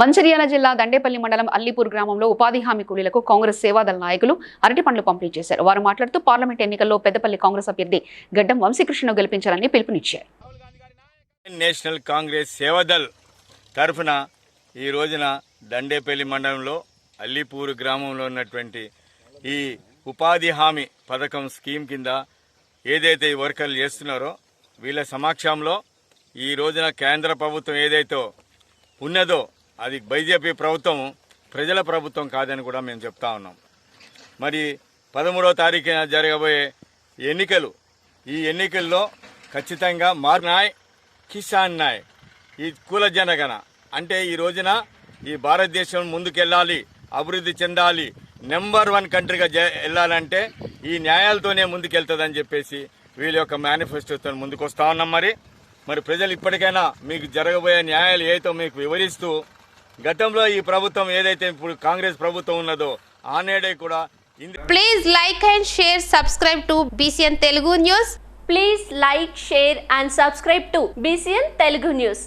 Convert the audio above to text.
మంచిర్యాల జిల్లా దండేపల్లి మండలం అల్లిపూర్ గ్రామంలో ఉపాధి హామీ కూలీలకు కాంగ్రెస్ సేవాదళ నాయకులు అరటి పండ్లు పంపిణీ చేశారు. వారు మాట్లాడుతూ పార్లమెంట్ ఎన్నికల్లో పెద్దపల్లి కాంగ్రెస్ అభ్యర్థి గడ్డం వంశీకృష్ణను గెలిపించాలని పిలుపునిచ్చారు. నేషనల్ కాంగ్రెస్ సేవాదళ్ తరఫున ఈ రోజున దండేపల్లి మండలంలో అల్లిపూరు గ్రామంలో ఉన్నటువంటి ఈ ఉపాధి హామీ పథకం స్కీమ్ కింద ఏదైతే ఈ వర్కర్లు చేస్తున్నారో వీళ్ళ సమక్షంలో ఈ రోజున కేంద్ర ప్రభుత్వం ఏదైతే ఉన్నదో అది బీజేపీ ప్రభుత్వం ప్రజల ప్రభుత్వం కాదని కూడా మేము చెప్తా ఉన్నాం. మరి పదమూడవ తారీఖున జరగబోయే ఎన్నికలు ఈ ఎన్నికల్లో ఖచ్చితంగా మార్ నాయ్ కిసాన్ నాయ్ ఈ కుల జనగణ. అంటే ఈ రోజున ఈ భారతదేశం ముందుకెళ్ళాలి అభివృద్ధి చెందాలి నెంబర్ వన్ కంట్రీగా జ- వెళ్ళాలంటే ఈ న్యాయాలతోనే ముందుకెళ్తుందని చెప్పేసి వీళ్ళ యొక్క మేనిఫెస్టోతో ముందుకు వస్తా ఉన్నాం మరి. మరి ప్రజలు ఇప్పటికైనా మీకు జరగబోయే న్యాయాలు ఏదో మీకు వివరిస్తూ గతంలో ఈ ప్రభుత్వం ఏదైతే ఇప్పుడు కాంగ్రెస్ ప్రభుత్వం ఉన్నదో ఆనేడే కూడా please like and share subscribe to BCN Telugu news please like share and subscribe to BCN Telugu news